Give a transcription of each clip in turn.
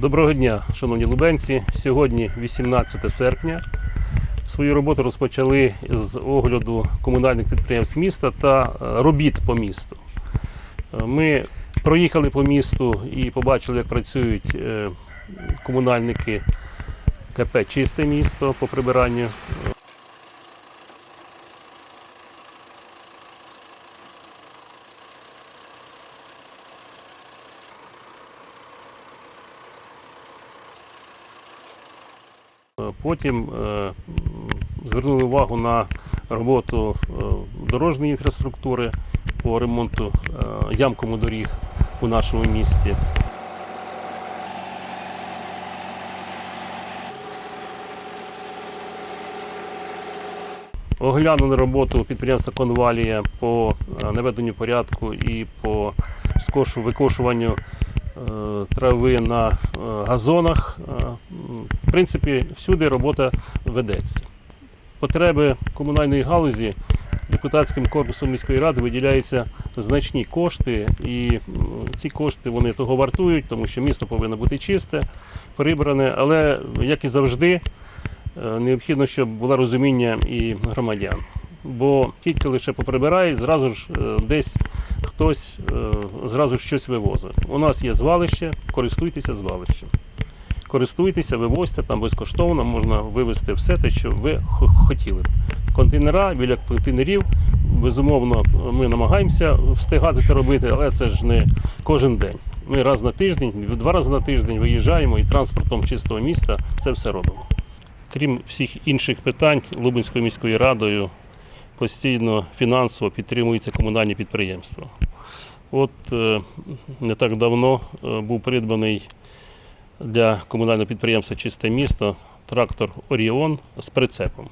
Доброго дня, шановні лубенці. Сьогодні 18 серпня. Свою роботу розпочали з огляду комунальних підприємств міста та е, робіт по місту. Е, Ми проїхали по місту і побачили, як працюють е, комунальники КП Чисте місто по прибиранню. Е, Потім е, звернули увагу на роботу е, дорожньої інфраструктури по ремонту е, ямкому доріг у нашому місті. Оглянули роботу підприємства Конвалія по наведенню порядку і по скошу викошуванню трави на газонах. Принципі, всюди робота ведеться. Потреби комунальної галузі депутатським корпусом міської ради виділяються значні кошти, і ці кошти вони того вартують, тому що місто повинно бути чисте, прибране, але як і завжди, е, необхідно, щоб було розуміння і громадян. Бо тільки лише поприбирають, зразу ж е, десь хтось е, зразу щось вивозить. У нас є звалище, користуйтеся звалищем. Користуйтеся, вивозьте там безкоштовно, можна вивезти все те, що ви хотіли. Контейнера біля контейнерів, безумовно, ми намагаємося встигати це робити, але це ж не кожен день. Ми раз на тиждень, два рази на тиждень виїжджаємо і транспортом чистого міста це все робимо. Крім всіх інших питань, Лубенською міською радою постійно фінансово підтримуються комунальні підприємства. От е, не так давно е, був придбаний для комунального підприємства Чисте місто трактор Оріон з прицепом.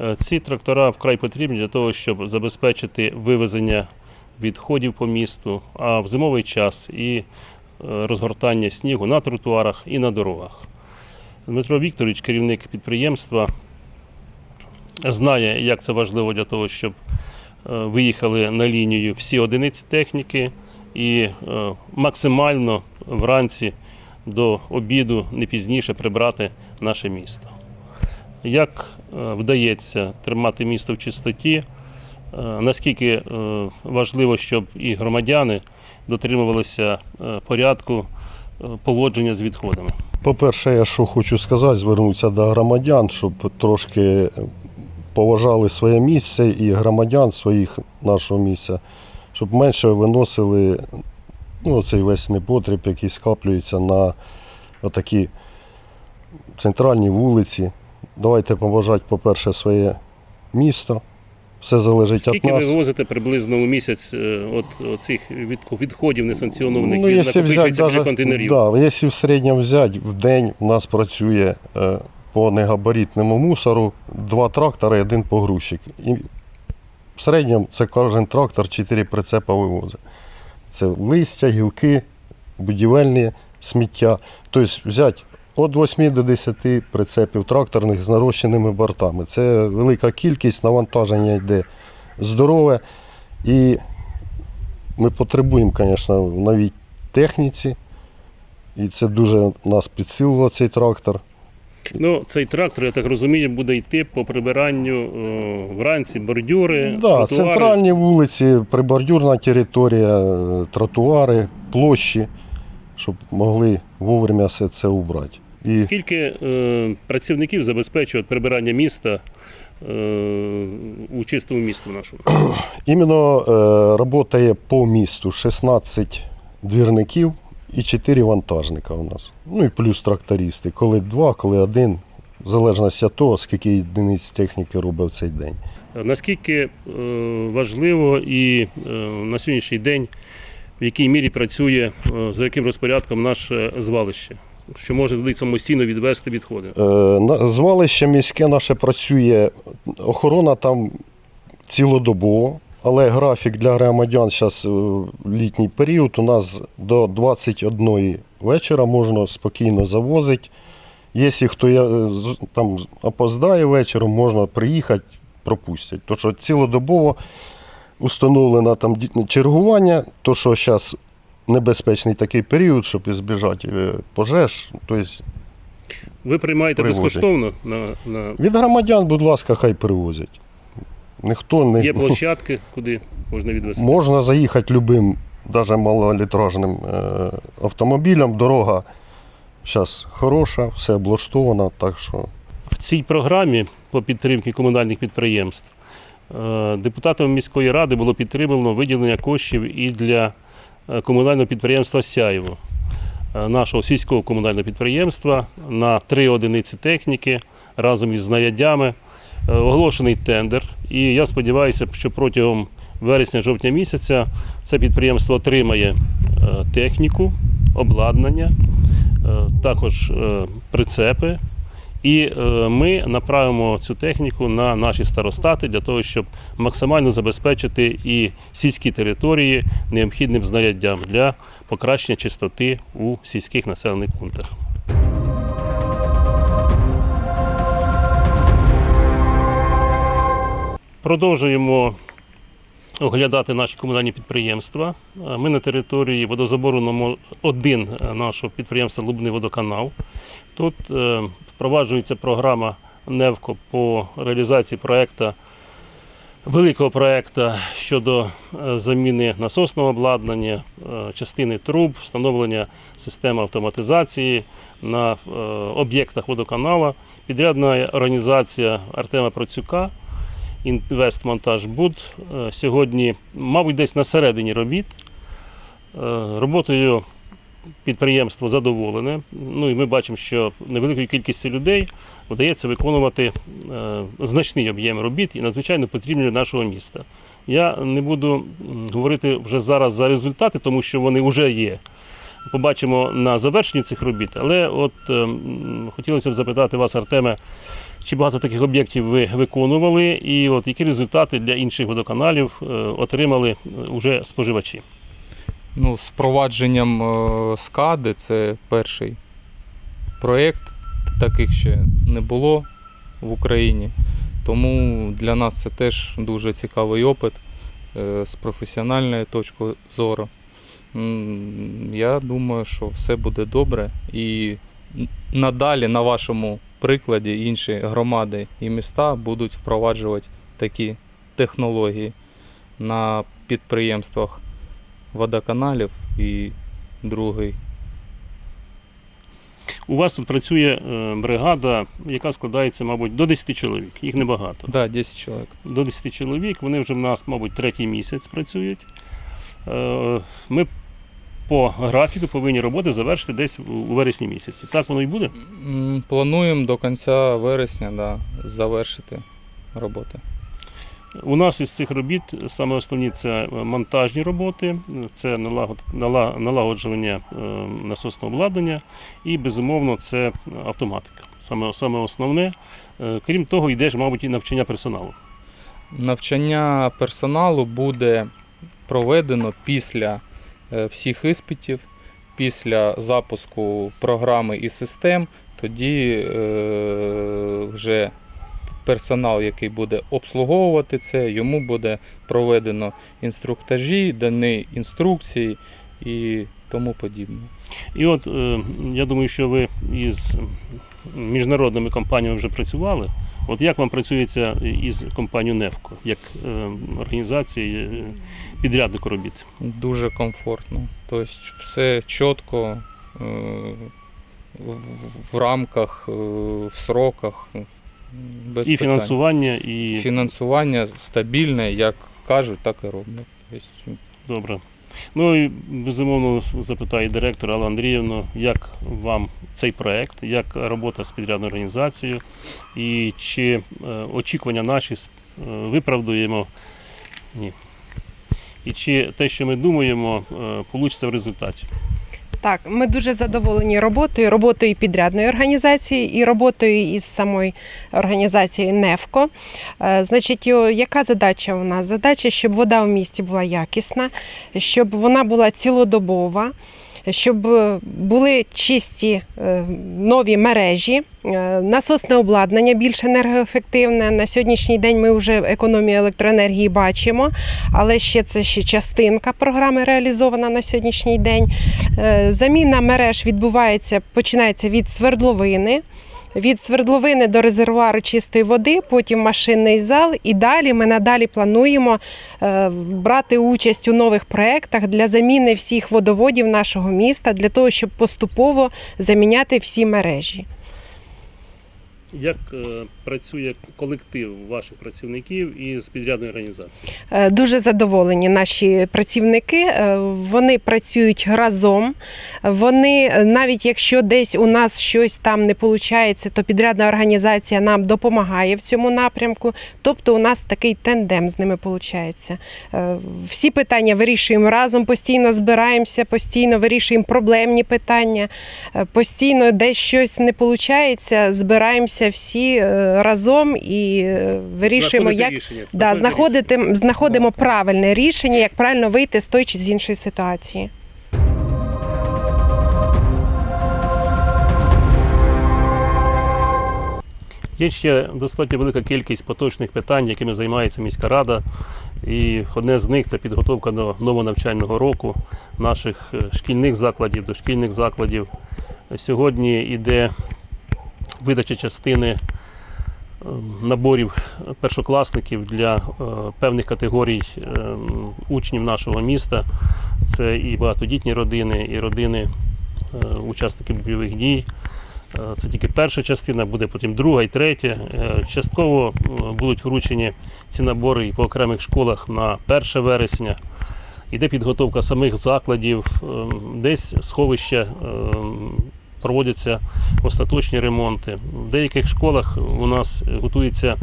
Е, Ці трактора вкрай потрібні для того, щоб забезпечити вивезення відходів по місту, а в зимовий час і е, розгортання снігу на тротуарах і на дорогах. Дмитро Вікторович, керівник підприємства, знає, як це важливо для того, щоб е, виїхали на лінію всі одиниці техніки і максимально вранці до обіду не пізніше прибрати наше місто. Як е, вдається тримати місто в чистоті, е, наскільки е, важливо, щоб і громадяни дотримувалися порядку поводження з відходами. По-перше, я що хочу сказати, звернутися до громадян, щоб трошки поважали своє місце і громадян своїх нашого місця, щоб менше виносили ну, цей весь непотріб, який скаплюється на отакі центральні вулиці. Давайте поважати, по-перше, своє місто. Все залежить Скільки від ви нас. вивозите приблизно у місяць е, от цих відходів несанкціонованих Ну, накопичуються даже, контейнерів? да, якщо в середньому взяти, в день у нас працює е, по негабаритному мусору два трактори і один погрузчик. І в середньому це кожен трактор 4 прицепа вивозить. Це листя, гілки, будівельні сміття. Тобто взяти від 8 до 10 прицепів тракторних з нарощеними бортами. Це велика кількість, навантаження йде здорове. І ми потребуємо, звісно, в новій техніці. І це дуже нас підсилило цей трактор. Ну, цей трактор, я так розумію, буде йти по прибиранню е, вранці бордюри, Да, тротуари. центральні вулиці, прибордюрна територія, е, тротуари, площі, щоб могли вовремя все це убрати. І Скільки е, працівників забезпечують прибирання міста е, у чистому місті нашому? іменно е, працює по місту 16 двірників і 4 вантажника у нас. Ну і плюс трактористи. Коли два, коли один, в залежності від того, скільки одиниць техніки робить цей день. Наскільки е, важливо і е, на сьогоднішній день в якій мірі працює е, за яким розпорядком наше звалище, що може туди самостійно відвести відходи? Звалище міське наше працює, охорона там цілодобово, але графік для громадян зараз літній період. У нас до 21 вечора можна спокійно завозити. Якщо хто там опоздає вечором, можна приїхати, пропустять. То що цілодобово установлено там чергування, то що зараз небезпечний такий період, щоб ізбіжати е, пожеж. Тобто Ви приймаєте Привозять. безкоштовно на, на від громадян, будь ласка, хай привозять. Ніхто не є площадки, куди можна відвести. можна заїхати любим, навіть малолітражним е, автомобілем. Дорога зараз хороша, все облаштовано, так що В цій програмі по підтримці комунальних підприємств е, депутатами міської ради було підтримано виділення коштів і для е, комунального підприємства Сяєво, е, нашого сільського комунального підприємства на три одиниці техніки разом із знаряддями. Е, Оголошений тендер. І я сподіваюся, що протягом вересня-жовтня місяця це підприємство отримає е, техніку, обладнання, е, також прицепи. І ми направимо цю техніку на наші старостати для того, щоб максимально забезпечити і сільські території необхідним знаряддям для покращення чистоти у сільських населених пунктах. Продовжуємо оглядати наші комунальні підприємства. Ми на території водозабору номер 1 нашого підприємства Лубний водоканал. Тут е, впроваджується програма НЕВКО по реалізації проекту, великого проекту щодо е, заміни насосного обладнання, е, частини труб, встановлення системи автоматизації на об'єктах водоканалу. Підрядна організація Артема Процюка. Інвестмонтажбуд е, сьогодні, мабуть, десь на середині робіт. Е, Роботою підприємство задоволене. Ну і ми бачимо, що невеликою кількістю людей вдається виконувати е, значний об'єм робіт і надзвичайно потрібні для нашого міста. Я не буду говорити вже зараз за результати, тому що вони вже є. Побачимо на завершенні цих робіт. Але от е, хотілося б запитати вас, Артеме, чи багато таких об'єктів ви виконували, і от які результати для інших водоканалів е, отримали вже споживачі? Ну, з провадженням е, скади це перший проєкт. Таких ще не було в Україні. Тому для нас це теж дуже цікавий опит е, з професіональної точки зору. Я думаю, що все буде добре. І надалі на вашому прикладі інші громади і міста будуть впроваджувати такі технології на підприємствах водоканалів і другий. У вас тут працює е, бригада, яка складається, мабуть, до 10 чоловік. Їх небагато. Да, 10 чоловік. До 10 чоловік. Вони вже в нас, мабуть, третій місяць працюють. Е, Ми по графіку повинні роботи завершити десь у вересні місяці. Так воно і буде? Плануємо до кінця вересня да, завершити роботи. У нас із цих робіт саме основні це монтажні роботи, це налагод- нала- налагоджування е, насосного обладнання і, безумовно, це автоматика. Саме, саме основне. Е, Крім того, йде ж, мабуть, і навчання персоналу. Навчання персоналу буде проведено після е, всіх іспитів, після запуску програми і систем. Тоді е, вже персонал, який буде обслуговувати це, йому буде проведено інструктажі, дані інструкції і тому подібне. І от е, я думаю, що ви із міжнародними компаніями вже працювали. От як вам працюється із компанією Невко, як е, організації е, підряднику робіт? Дуже комфортно. Тобто все чітко, е, в- рамках, в сроках. ну, Без І питань. фінансування, і Фінансування стабільне, як кажуть, так і роблять. Тобто, добре. Ну і безумовно запитаю директора Алла Андріївну, як вам цей проект, як робота з підрядною організацією, і чи е, очікування наші е, виправдуємо? Ні. І чи те, що ми думаємо, вийде в результаті? Так, ми дуже задоволені роботою, роботою підрядної організації і роботою із самої організації НЕФКО. Е, Значить, яка задача у нас? Задача, щоб вода в місті була якісна, щоб вона була цілодобова. Щоб е, були чисті е, нові мережі, е, насосне обладнання більш енергоефективне. На сьогоднішній день ми вже економію електроенергії бачимо, але ще це ще частинка програми реалізована на сьогоднішній день. Заміна мереж відбувається, починається від свердловини. Від свердловини до резервуару чистої води, потім машинний зал, і далі ми надалі плануємо е, брати участь у нових проєктах для заміни всіх водоводів нашого міста, для того, щоб поступово заміняти всі мережі. Як е, працює колектив ваших працівників із підрядної організації? Е, Дуже задоволені наші працівники. Е, Вони працюють разом. Вони навіть якщо десь у нас щось там не виходить, то підрядна організація нам допомагає в цьому напрямку. Тобто, у нас такий тендем з ними виходить. Всі питання вирішуємо разом, постійно збираємося, постійно вирішуємо проблемні питання, постійно десь щось не виходить, збираємося всі е, разом і е, вирішуємо, Знаходите як рішення, Да, знаходити, знаходимо правильне рішення, як правильно вийти з тої чи з іншої ситуації. Є ще достатньо велика кількість поточних питань, якими займається міська рада. І одне з них це підготовка до нового навчального року наших е, шкільних закладів, дошкільних закладів. Сьогодні йде видача частини е, наборів першокласників для е, певних категорій е, учнів нашого міста. Це і багатодітні родини, і родини учасників бойових дій. Це тільки перша частина, буде потім друга і третя. Частково будуть вручені ці набори і по окремих школах на 1 вересня. Іде підготовка самих закладів, е, десь сховища е, проводяться остаточні ремонти. В деяких школах у нас готуються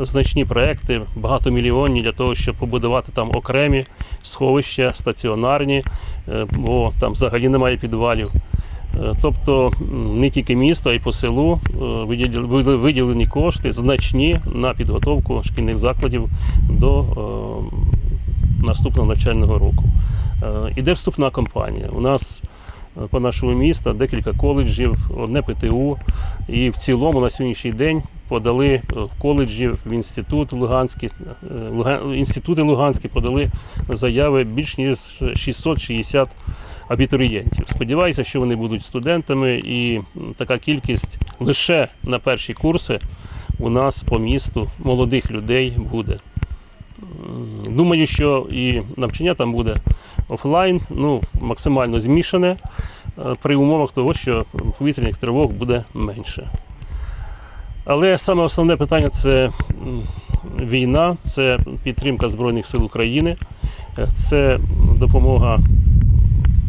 значні проекти, багатомільйонні для того, щоб побудувати там окремі сховища, стаціонарні, е, бо там взагалі немає підвалів. Е, Тобто не тільки місто, а й по селу е, виділ- виділ- виділені кошти значні на підготовку шкільних закладів до наступного навчального року. Іде вступна кампанія. У нас по нашому місту декілька коледжів, одне ПТУ. І в цілому на сьогоднішній день подали е, в коледжі, в інститут Луганський, е, інститути Луганські подали заяви більш ніж 660 абітурієнтів. Сподіваюся, що вони будуть студентами, і така кількість лише на перші курси у нас по місту молодих людей буде. Думаю, що і навчання там буде офлайн, ну, максимально змішане е, при умовах того, що повітряних тривог буде менше. Але саме основне питання це війна, це підтримка Збройних сил України, е, це допомога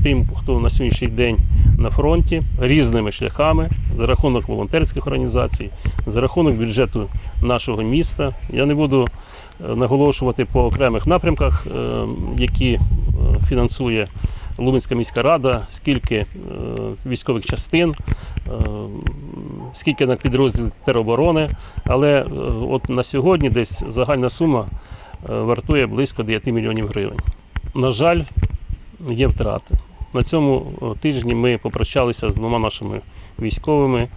тим, хто на сьогоднішній день на фронті різними шляхами за рахунок волонтерських організацій, за рахунок бюджету нашого міста. Я не буду е, наголошувати по окремих напрямках, які фінансує Лубенська міська рада, скільки е, військових частин, е, скільки на підрозділ тероборони. Але е, от на сьогодні десь загальна сума вартує близько 9 мільйонів гривень. На жаль, є втрати. На цьому тижні ми попрощалися з двома нашими військовими.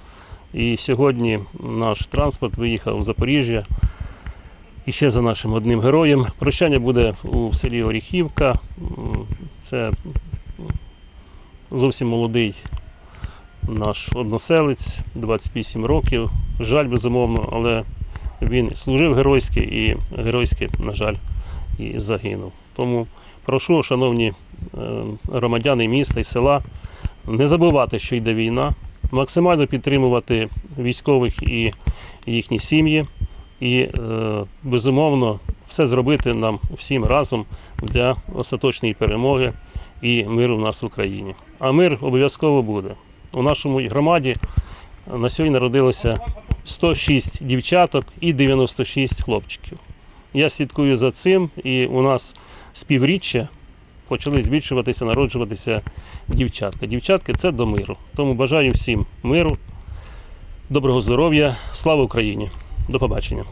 І сьогодні наш транспорт виїхав в Запоріжжя. І ще за нашим одним героєм. Прощання буде у селі Оріхівка. Це зовсім молодий наш односелець, 28 років. Жаль, безумовно, але він служив геройськи і геройськи, на жаль, і загинув. Тому прошу, шановні е, громадяни міста і села, не забувати, що йде війна, максимально підтримувати військових і їхні сім'ї, і е, безумовно все зробити нам всім разом для остаточної перемоги і миру в нас в Україні. А мир обов'язково буде. У нашому громаді на сьогодні народилося 106 дівчаток і 96 хлопчиків. Я слідкую за цим, і у нас співріччя почали збільшуватися, народжуватися дівчатка. Дівчатки це до миру. Тому бажаю всім миру, доброго здоров'я, слава Україні! До побачення!